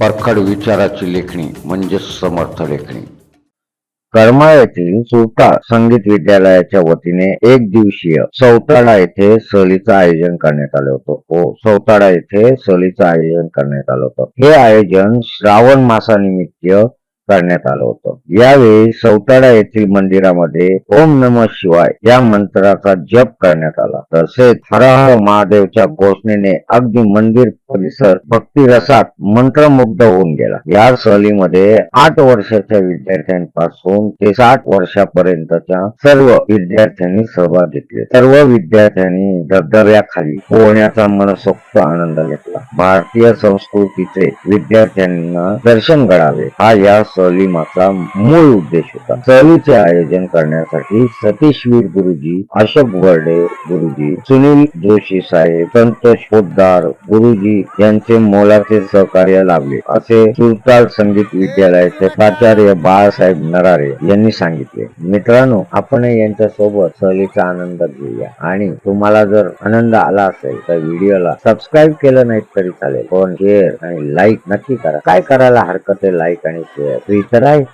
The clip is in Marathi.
परखड विचाराची लेखणी म्हणजे समर्थ लेखणी. करमाळ येथील सुटा संगीत विद्यालयाच्या वतीने एक दिवसीय सौताडा येथे सहलीचं आयोजन करण्यात आलं होतं. हो सौताडा येथे सहलीचं आयोजन करण्यात आलं होतं. हे आयोजन श्रावण मासानिमित्त करण्यात आलं होतं. यावेळी सौताडा येथील मंदिरामध्ये ओम नम शिवाय या मंत्राचा जप करण्यात आला. तसेच हर हर महादेवच्या घोषणेने अगदी मंदिर परिसर भक्तिरसात मंत्रमुग्ध होऊन गेला. या सहलीमध्ये आठ वर्षाच्या विद्यार्थ्यांपासून ते साठ वर्षापर्यंतच्या सर्व विद्यार्थ्यांनी सहभाग घेतले. सर्व विद्यार्थ्यांनी धबधब्याखाली पोहण्याचा मनसोक्त आनंद घेतला. भारतीय संस्कृतीचे विद्यार्थ्यांना दर्शन घडावे हा या सहली मागचा मूळ उद्देश होता. सहलीचे आयोजन करण्यासाठी सतीश वीर गुरुजी अशोक वर्डे गुरुजी सुनील जोशी साहेब संतोष पोद्दार गुरुजी यांचे मोलाचे सहकार्य लाभले. असे सुरताल संगीत विद्यालयाचे प्राचार्य बाळासाहेब नरारे यांनी सांगितले. मित्रांनो आपण यांच्या सोबत सहलीचा आनंद घेऊया. आणि तुम्हाला जर आनंद आला असेल तर व्हिडिओला सबस्क्राईब केलं नाही तरी चालेल. पण शेअर आणि लाईक नक्की करा. काय करायला हरकत आहे लाईक आणि शेअर फ्री तर आहे